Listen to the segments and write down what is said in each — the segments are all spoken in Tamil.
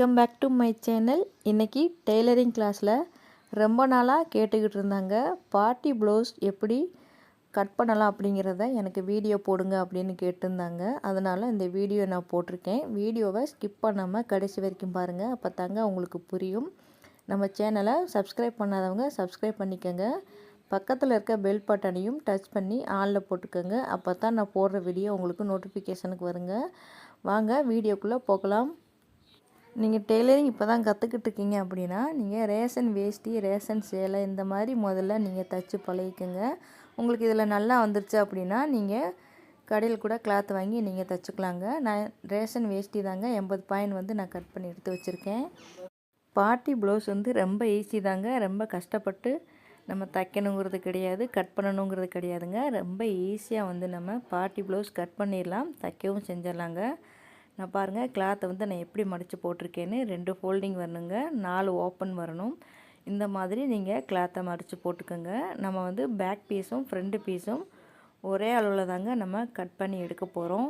Welcome back to my channel இன்றைக்கி டெய்லரிங் கிளாஸில் ரொம்ப நாளாக கேட்டுக்கிட்டு இருந்தாங்க. பார்ட்டி ப்ளவுஸ் எப்படி கட் பண்ணலாம் அப்படிங்கிறத எனக்கு வீடியோ போடுங்க அப்படின்னு கேட்டிருந்தாங்க. அதனால் இந்த வீடியோ நான் போட்டிருக்கேன். வீடியோவை ஸ்கிப் பண்ணாமல் கடைசி வரைக்கும் பாருங்கள் அப்போ தாங்க உங்களுக்கு புரியும். நம்ம சேனலை சப்ஸ்கிரைப் பண்ணாதவங்க சப்ஸ்கிரைப் பண்ணிக்கோங்க. பக்கத்தில் இருக்க பெல் பட்டனையும் டச் பண்ணி ஆளில் போட்டுக்கோங்க. அப்போ தான் நான் போடுற வீடியோ உங்களுக்கு நோட்டிஃபிகேஷனுக்கு வருங்க. வாங்க வீடியோக்குள்ளே போகலாம். நீங்கள் டெய்லரிங் இப்போ தான் கற்றுக்கிட்டு இருக்கீங்க அப்படின்னா நீங்கள் ரேஷன் வேஷ்டி ரேஷன் சேலை இந்த மாதிரி முதல்ல நீங்கள் தைச்சி பழகிக்கோங்க. உங்களுக்கு இதில் நல்லா வந்துருச்சு அப்படின்னா நீங்கள் கடையில் கூட கிளாத் வாங்கி நீங்கள் தைச்சிக்கலாங்க. நான் ரேஷன் வேஷ்டி தாங்க எண்பது பாயிண்ட் வந்து நான் கட் பண்ணி எடுத்து வச்சுருக்கேன். பார்ட்டி ப்ளவுஸ் வந்து ரொம்ப ஈஸி தாங்க. ரொம்ப கஷ்டப்பட்டு நம்ம தைக்கணுங்கிறது கிடையாது கட் பண்ணணுங்கிறது கிடையாதுங்க. ரொம்ப ஈஸியாக வந்து நம்ம பார்ட்டி ப்ளவுஸ் கட் பண்ணிடலாம் தைக்கவும் செஞ்சிடலாங்க. நான் பாருங்கள் கிளாத்தை வந்து நான் எப்படி மடித்து போட்டிருக்கேன்னு ரெண்டு ஃபோல்டிங் வரணுங்க நாலு ஓப்பன் வரணும். இந்த மாதிரி நீங்கள் கிளாத்தை மடித்து போட்டுக்கோங்க. நம்ம வந்து பேக் பீஸும் ஃப்ரண்ட் பீஸும் ஒரே அளவில் தாங்க நம்ம கட் பண்ணி எடுக்க போகிறோம்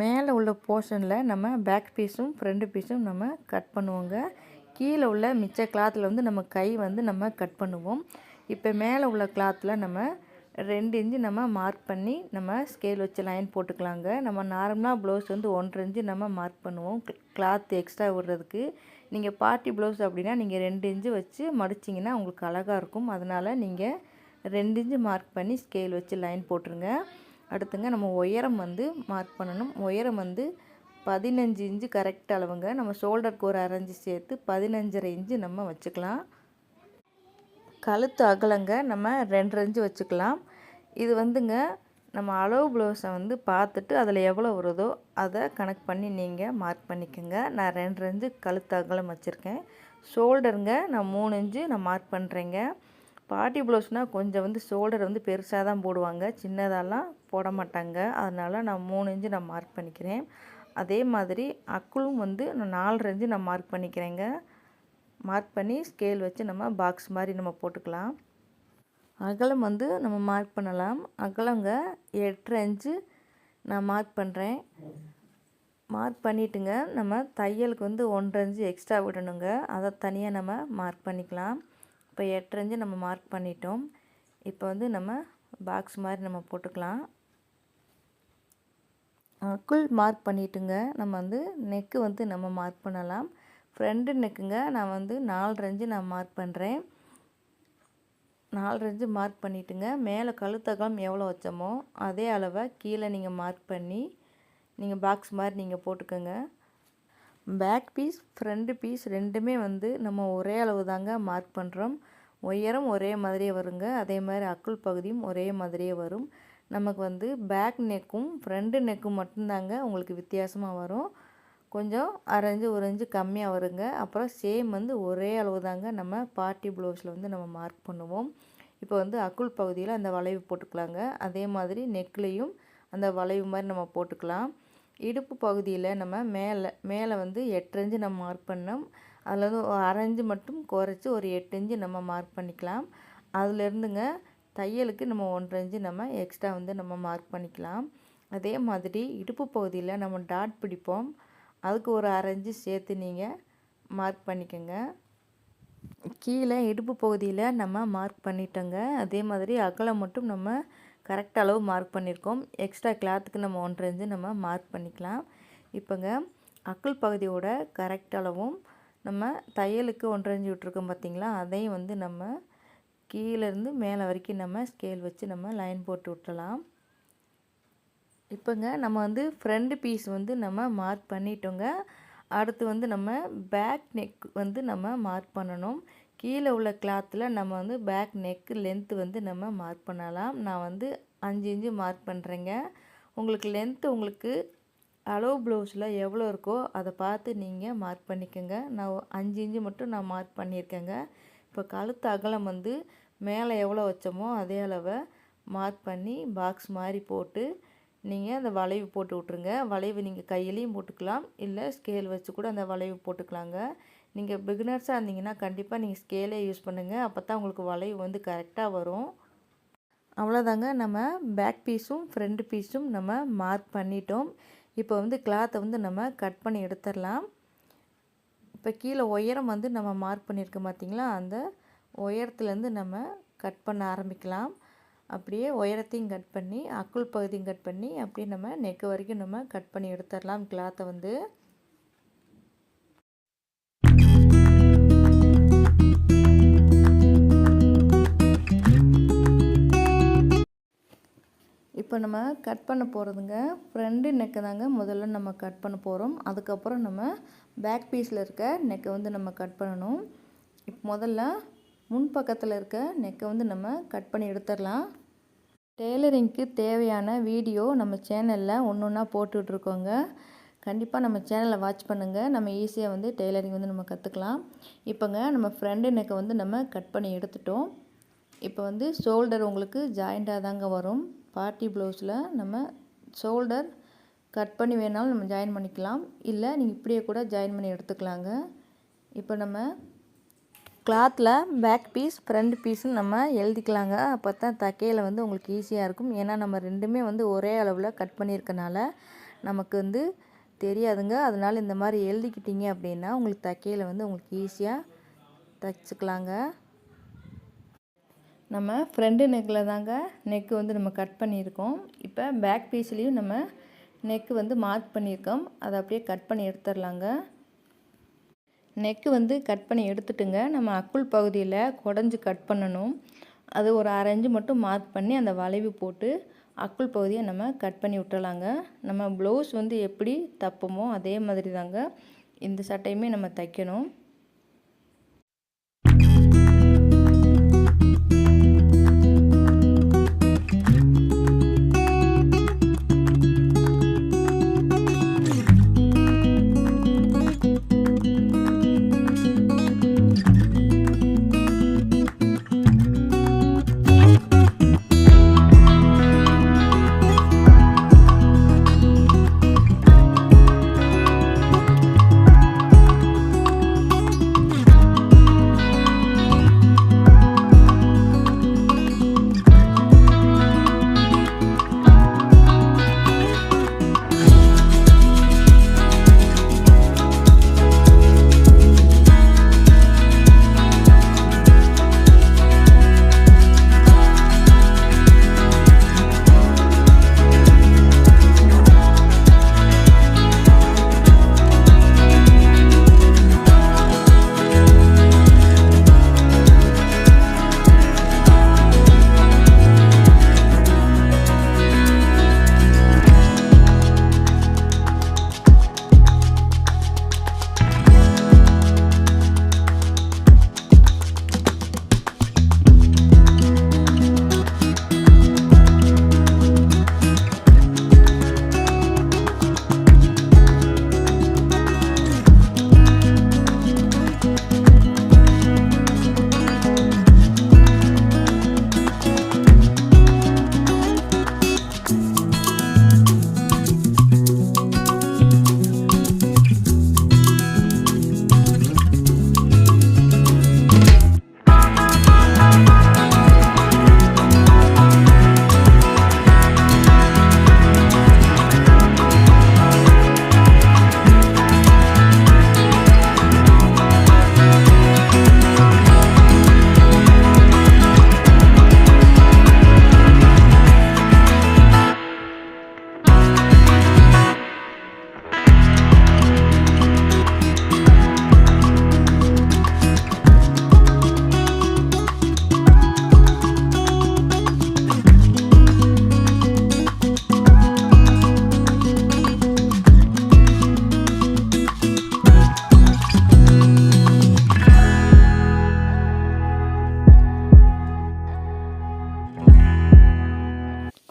மேலே உள்ள போர்ஷனில் நம்ம பேக் பீஸும் ஃப்ரண்ட் பீஸும் நம்ம கட் பண்ணுவோங்க. கீழே உள்ள மிச்ச கிளாத்தில் வந்து நம்ம கை வந்து நம்ம கட் பண்ணுவோம். இப்போ மேலே உள்ள கிளாத்தில் நம்ம ரெண்டு இன்ச்சு நம்ம மார்க் பண்ணி நம்ம ஸ்கேல் வச்சு லைன் போட்டுக்கலாங்க. நம்ம நார்மலாக ப்ளவுஸ் வந்து ஒன்றரை இன்ச்சு நம்ம மார்க் பண்ணுவோம். கிளாத் எக்ஸ்ட்ரா விடுறதுக்கு. நீங்கள் பார்ட்டி ப்ளவுஸ் அப்படின்னா நீங்கள் ரெண்டு இன்ச்சு வச்சு மடிச்சிங்கன்னா உங்களுக்கு அழகாக இருக்கும். அதனால் நீங்கள் ரெண்டு இன்ச்சு மார்க் பண்ணி ஸ்கேல் வச்சு லைன் போட்டுருங்க. அடுத்துங்க நம்ம உயரம் வந்து மார்க் பண்ணணும். உயரம் வந்து பதினஞ்சு இன்ச்சு கரெக்ட் அளவுங்க. நம்ம ஷோல்டருக்கு ஒரு அரைஞ்சு சேர்த்து பதினஞ்சரை இன்ச்சு நம்ம வச்சுக்கலாம். கழுத்து அகலங்க நம்ம ரெண்டு இன்ச்சு வச்சுக்கலாம். இது வந்துங்க நம்ம அளவு ப்ளவுஸை வந்து பார்த்துட்டு அதில் எவ்வளோ வருதோ அதை கணக்கு பண்ணி நீங்கள் மார்க் பண்ணிக்கோங்க. நான் ரெண்டு ரெஞ்சு கழுத்து அகலம் வச்சுருக்கேன். ஷோல்டருங்க நான் மூணு இன்ச்சு நான் மார்க் பண்ணுறேங்க பாட்டி ப்ளவுஸ்னால் கொஞ்சம் வந்து ஷோல்டர் வந்து பெருசாக தான் போடுவாங்க. சின்னதாலாம் போட மாட்டாங்க. அதனால் நான் மூணு இன்ச்சு நான் மார்க் பண்ணிக்கிறேன். அதே மாதிரி அக்குளும் வந்து நான் நாலு இன்ச்சு நான் மார்க் பண்ணிக்கிறேங்க. மார்க் பண்ணி ஸ்கேல் வச்சு நம்ம பாக்ஸ் மாதிரி நம்ம போட்டுக்கலாம். அகலம் வந்து நம்ம மார்க் பண்ணலாம். அகலங்க எட்டரை இன்ச்சு நான் மார்க் பண்ணுறேன் மார்க் பண்ணிவிட்டுங்க நம்ம தையலுக்கு வந்து ஒன்றரை இன்ச்சு எக்ஸ்ட்ரா விடணுங்க. அதை தனியாக நம்ம மார்க் பண்ணிக்கலாம். இப்போ எட்டரை இன்ச்சு நம்ம மார்க் பண்ணிட்டோம். இப்போ வந்து நம்ம பாக்ஸ் மாதிரி நம்ம போட்டுக்கலாம். அக்குள் மார்க் பண்ணிட்டுங்க. நம்ம வந்து நெக்கு வந்து நம்ம மார்க் பண்ணலாம். ஃப்ரெண்டு நெக்குங்க. நான் வந்து நாலு ரஞ்சு நான் மார்க் பண்ணுறேன் நாலு ரஞ்சு மார்க் பண்ணிவிட்டுங்க மேலே கழுத்தகம் எவ்வளோ வச்சோமோ அதே அளவை கீழே நீங்கள் மார்க் பண்ணி நீங்கள் பாக்ஸ் மாதிரி நீங்கள் போட்டுக்கோங்க. பேக் பீஸ் ஃப்ரண்ட் பீஸ் ரெண்டுமே வந்து நம்ம ஒரே அளவு தாங்க மார்க் பண்ணுறோம் உயரம் ஒரே மாதிரியே வருங்க. அதே மாதிரி அக்குள் பகுதியும் ஒரே மாதிரியே வரும். நமக்கு வந்து பேக் நெக்கும் ஃப்ரண்ட் நெக்கும் மட்டும்தாங்க உங்களுக்கு வித்தியாசமாக வரும். கொஞ்சம் அரைஞ்சு ஒரு கம்மியாக வருங்க. அப்புறம் சேம் வந்து ஒரே அளவு தாங்க நம்ம பார்ட்டி ப்ளவுஸில் வந்து நம்ம மார்க் பண்ணுவோம். இப்போ வந்து அக்குள் பகுதியில் அந்த வளைவு போட்டுக்கலாங்க. அதே மாதிரி நெக்லேயும் அந்த வளைவு மாதிரி நம்ம போட்டுக்கலாம். இடுப்பு பகுதியில் நம்ம மேலே மேலே வந்து எட்டு நம்ம மார்க் பண்ணோம் அதில் வந்து அரைஞ்சு மட்டும் குறைச்சி ஒரு எட்டு நம்ம மார்க் பண்ணிக்கலாம். அதுலேருந்துங்க தையலுக்கு நம்ம ஒன்றரை நம்ம எக்ஸ்ட்ரா வந்து நம்ம மார்க் பண்ணிக்கலாம். அதே மாதிரி இடுப்பு பகுதியில் நம்ம டாட் பிடிப்போம். அதுக்கு ஒரு அரைஞ்சி சேர்த்து நீங்கள் மார்க் பண்ணிக்கோங்க. கீழே இடுப்பு பகுதியில் நம்ம மார்க் பண்ணிட்டோங்க. அதே மாதிரி அகலம் மட்டும் நம்ம கரெக்ட் அளவு மார்க் பண்ணியிருக்கோம் எக்ஸ்ட்ரா கிளாத்துக்கு நம்ம ஒன்றரை இன்ச்சு நம்ம மார்க் பண்ணிக்கலாம். இப்போங்க அக்கல் பகுதியோட கரெக்ட் அளவும் நம்ம தையலுக்கு ஒன்றரை இன்ச்சு விட்ருக்கோம் பார்த்திங்களா? அதையும் வந்து நம்ம கீழேருந்து மேலே வரைக்கும் நம்ம ஸ்கேல் வச்சு நம்ம லைன் போட்டு விட்டலாம் இப்போங்க நம்ம வந்து ஃப்ரண்ட் பீஸ் வந்து நம்ம மார்க் பண்ணிட்டோங்க. அடுத்து வந்து நம்ம பேக் நெக் வந்து நம்ம மார்க் பண்ணணும். கீழே உள்ள கிளாத்தில் நம்ம வந்து பேக் நெக்கு லென்த்து வந்து நம்ம மார்க் பண்ணலாம். நான் வந்து அஞ்சு இன்ச்சு மார்க் பண்ணுறேங்க உங்களுக்கு லென்த்து உங்களுக்கு அளவு ப்ளவுஸில் எவ்வளோ இருக்கோ அதை பார்த்து நீங்கள் மார்க் பண்ணிக்கோங்க. நான் அஞ்சு இன்ச்சு மட்டும் நான் மார்க் பண்ணியிருக்கேங்க. இப்போ கழுத்து அகலம் வந்து மேலே எவ்வளோ வச்சோமோ அதே அளவை மார்க் பண்ணி பாக்ஸ் மாதிரி போட்டு நீங்கள் அந்த வளைவு போட்டு விட்ருங்க வளைவு நீங்கள் கையிலையும் போட்டுக்கலாம். இல்லை ஸ்கேல் வச்சு கூட அந்த வளைவு போட்டுக்கலாங்க. நீங்கள் பிகினர்ஸாக இருந்தீங்கன்னா கண்டிப்பாக நீங்கள் ஸ்கேலே யூஸ் பண்ணுங்கள் அப்போ தான் உங்களுக்கு வளைவு வந்து கரெக்டாக வரும். அவ்வளோதாங்க நம்ம பேக் பீஸும் ஃப்ரண்ட் பீஸும் நம்ம மார்க் பண்ணிட்டோம். இப்போ வந்து கிளாத்தை வந்து நம்ம கட் பண்ணி எடுத்துடலாம். இப்போ கீழே உயரம் வந்து நம்ம மார்க் பண்ணியிருக்கோம் பார்த்திங்களா அந்த உயரத்துலேருந்து நம்ம கட் பண்ண ஆரம்பிக்கலாம். அப்படியே உயரத்தையும் கட் பண்ணி அக்குள் பகுதியும் கட் பண்ணி அப்படியே நம்ம நெக்கு வரைக்கும் நம்ம கட் பண்ணி எடுத்துடலாம் கிளாத்தை வந்து. இப்போ நம்ம கட் பண்ண போகிறதுங்க ஃப்ரெண்டு நெக்கை தாங்க முதல்ல நம்ம கட் பண்ண போகிறோம் அதுக்கப்புறம் நம்ம பேக் பீஸில் இருக்க நெக்கை வந்து நம்ம கட் பண்ணணும். இப்போ முதல்ல முன் பக்கத்தில் இருக்க நெக்கை வந்து நம்ம கட் பண்ணி எடுத்துடலாம். டெய்லரிங்க்கு தேவையான வீடியோ நம்ம சேனலில் ஒன்று ஒன்றா போட்டுட்ருக்கோங்க. கண்டிப்பாக நம்ம சேனலை வாட்ச் பண்ணுங்கள் நம்ம ஈஸியாக வந்து டெய்லரிங் வந்து நம்ம கற்றுக்கலாம் இப்போங்க நம்ம ஃப்ரெண்டு நெக்கை வந்து நம்ம கட் பண்ணி எடுத்துட்டோம். இப்போ வந்து ஷோல்டர் உங்களுக்கு ஜாயிண்டாக தாங்க வரும். பார்ட்டி ப்ளவுஸில் நம்ம ஷோல்டர் கட் பண்ணி வேணாலும் நம்ம ஜாயின் பண்ணிக்கலாம். இல்லை நீங்கள் இப்படியே கூட ஜாயின் பண்ணி எடுத்துக்கலாங்க. இப்போ நம்ம கிளாத்தில் பேக் பீஸ் ஃப்ரண்ட் பீஸ்னு நம்ம எழுதிக்கலாங்க. அப்போ தான் தைக்கையில் வந்து உங்களுக்கு ஈஸியாக இருக்கும். ஏன்னா நம்ம ரெண்டுமே வந்து ஒரே அளவில் கட் பண்ணியிருக்கனால நமக்கு வந்து தெரியாதுங்க. அதனால் இந்த மாதிரி எழுதிக்கிட்டீங்க அப்படின்னா உங்களுக்கு தைக்கையில் வந்து உங்களுக்கு ஈஸியாக தைச்சிக்கலாங்க. நம்ம ஃப்ரண்ட்டு நெக்கில் தாங்க நெக்கு வந்து நம்ம கட் பண்ணியிருக்கோம். இப்போ பேக் பீஸ்லேயும் நம்ம நெக்கு வந்து மார்க் பண்ணியிருக்கோம். அதை அப்படியே கட் பண்ணி எடுத்துடலாங்க. நெக்கு வந்து கட் பண்ணி எடுத்துட்டுங்க. நம்ம அக்குள் பகுதியில் குடஞ்சி கட் பண்ணணும். அது ஒரு அரைஞ்சு மட்டும் மார்க் பண்ணி அந்த வளைவு போட்டு அக்குள் பகுதியை நம்ம கட் பண்ணி விட்டுலாங்க நம்ம ப்ளவுஸ் வந்து எப்படி தப்போமோ அதே மாதிரி தாங்க இந்த சட்டையுமே நம்ம தைக்கணும்.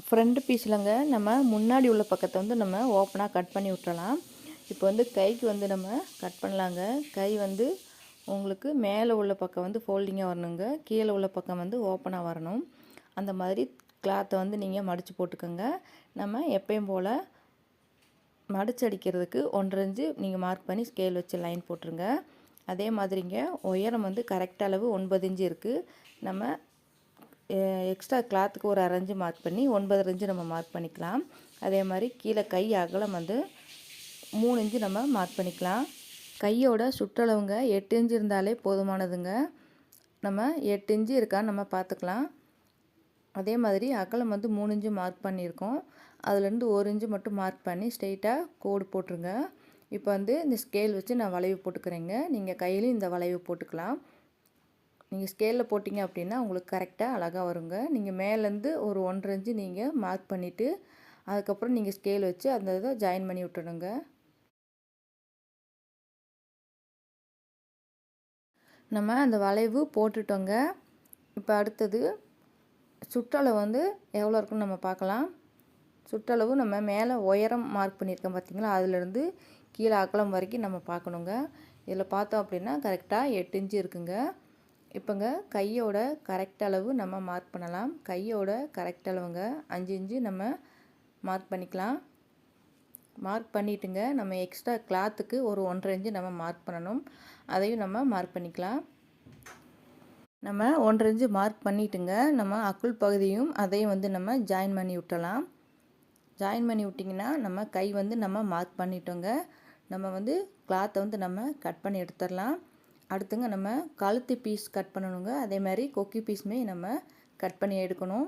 ஃப்ரண்ட் பீஸ்லங்க நம்ம முன்னாடி உள்ள பக்கத்தை வந்து நம்ம ஓப்பனாக கட் பண்ணி விட்டுறலாம். இப்போ வந்து கைக்கு வந்து நம்ம கட் பண்ணலாங்க. கை வந்து உங்களுக்கு மேலே உள்ள பக்கம் வந்து ஃபோல்டிங்காக வரணுங்க. கீழே உள்ள பக்கம் வந்து ஓப்பனாக வரணும். அந்த மாதிரி கிளாத்தை வந்து நீங்கள் மடித்து போட்டுக்கோங்க. நம்ம எப்பயும் போல் மடிச்சு அடிக்கிறதுக்கு ஒன்றரை நீங்கள் மார்க் பண்ணி ஸ்கேல் வச்சு லைன் போட்டுருங்க. அதே மாதிரிங்க உயரம் வந்து கரெக்ட் அளவு ஒன்பது இன்ச்சு இருக்குது நம்ம எக்ஸ்ட்ரா கிளாத்துக்கு ஒரு அரைஞ்சு மார்க் பண்ணி ஒன்பது இஞ்சு நம்ம மார்க் பண்ணிக்கலாம். அதே மாதிரி கீழே கை அகலம் வந்து மூணு இன்ச்சு நம்ம மார்க் பண்ணிக்கலாம். கையோட சுற்றளவுங்க எட்டு இன்ச்சு இருந்தாலே போதுமானதுங்க. நம்ம எட்டு இன்ச்சு இருக்கான்னு நம்ம பார்த்துக்கலாம். அதே மாதிரி அகலம் வந்து மூணு இன்ச்சு மார்க் பண்ணியிருக்கோம். அதுலேருந்து ஒரு இன்ச்சு மட்டும் மார்க் பண்ணி ஸ்ட்ரெயிட்டாக கோடு போட்டுருங்க. இப்போ வந்து இந்த ஸ்கேல் வச்சு நான் வளைவு போட்டுக்கிறேங்க. நீங்கள் கையிலையும் இந்த வளைவு போட்டுக்கலாம். நீங்கள் ஸ்கேலில் போட்டிங்க அப்படின்னா உங்களுக்கு கரெக்டாக அழகாக வருங்க. நீங்கள் மேலேருந்து ஒரு ஒன்றரை இன்ச்சு நீங்கள் மார்க் பண்ணிவிட்டு அதுக்கப்புறம் நீங்கள் ஸ்கேல் வச்சு அந்த இதை ஜாயின் பண்ணி விட்டுடுங்க. நம்ம அந்த வளைவு போட்டுட்டோங்க. இப்போ அடுத்தது சுற்றளவு வந்து எவ்வளோ இருக்குன்னு நம்ம பார்க்கலாம். சுற்றளவு நம்ம மேலே உயரம் மார்க் பண்ணியிருக்கோம் பார்த்திங்களா? அதுலேருந்து கீழே அகலம் வரைக்கும் நம்ம பார்க்கணுங்க. இதில் பார்த்தோம் அப்படின்னா கரெக்டாக எட்டு இன்ச்சு இருக்குங்க. இப்போங்க கையோட கரெக்ட் அளவு நம்ம மார்க் பண்ணலாம். கையோட கரெக்ட் அளவுங்க அஞ்சு இஞ்சு நம்ம மார்க் பண்ணிக்கலாம். மார்க் பண்ணிட்டுங்க நம்ம எக்ஸ்ட்ரா கிளாத்துக்கு ஒரு ஒன்றரை இஞ்சு நம்ம மார்க் பண்ணணும். அதையும் நம்ம மார்க் பண்ணிக்கலாம். நம்ம ஒன்றரை இஞ்சு மார்க் பண்ணிட்டுங்க நம்ம அக்குள் பகுதியும் அதையும் வந்து நம்ம ஜாயின் பண்ணி விட்டலாம் ஜாயின் பண்ணி விட்டிங்கன்னா நம்ம கை வந்து நம்ம மார்க் பண்ணிட்டோங்க. நம்ம வந்து கிளாத்தை வந்து நம்ம கட் பண்ணி எடுத்துடலாம். அடுத்துங்க நம்ம கழுத்து பீஸ் கட் பண்ணணுங்க. அதே மாதிரி கொக்கி பீஸுமே நம்ம கட் பண்ணி எடுக்கணும்.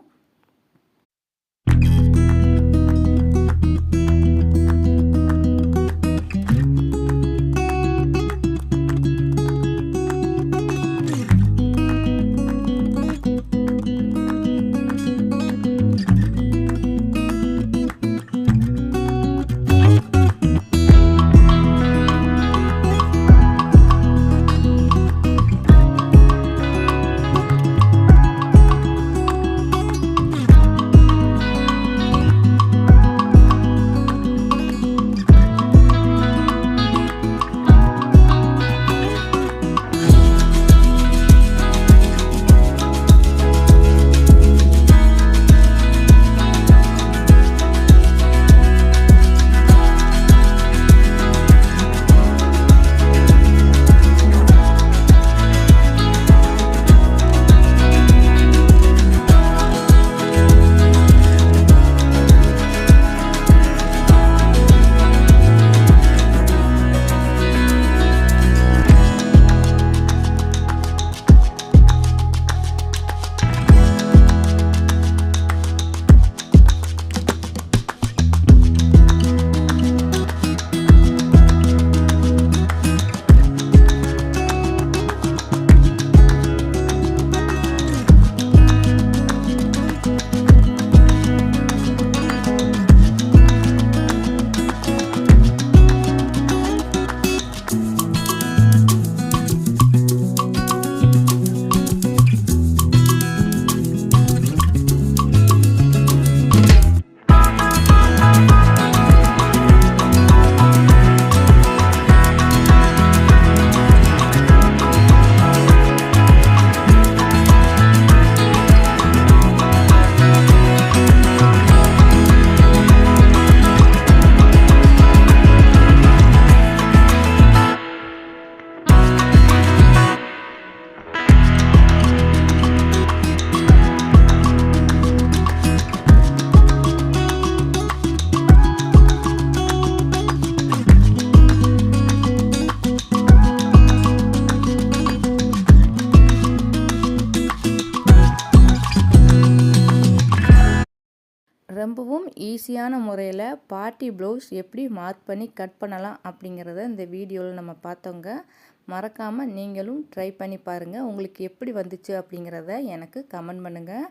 ஈஸியான முறையில் பார்ட்டி ப்ளவுஸ் எப்படி மார்க் பண்ணி கட் பண்ணலாம் அப்படிங்கிறத இந்த வீடியோவில் நம்ம பார்த்தோங்க. மறக்காமல் நீங்களும் ட்ரை பண்ணி பாருங்கள் உங்களுக்கு எப்படி வந்துச்சு அப்படிங்கிறத எனக்கு கமெண்ட் பண்ணுங்கள்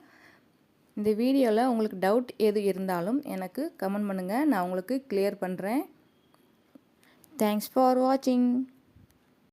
இந்த வீடியோவில் உங்களுக்கு டவுட் எது இருந்தாலும் எனக்கு கமெண்ட் பண்ணுங்கள் நான் உங்களுக்கு கிளியர் பண்ணுறேன் தேங்க்ஸ் ஃபார் வாட்சிங்.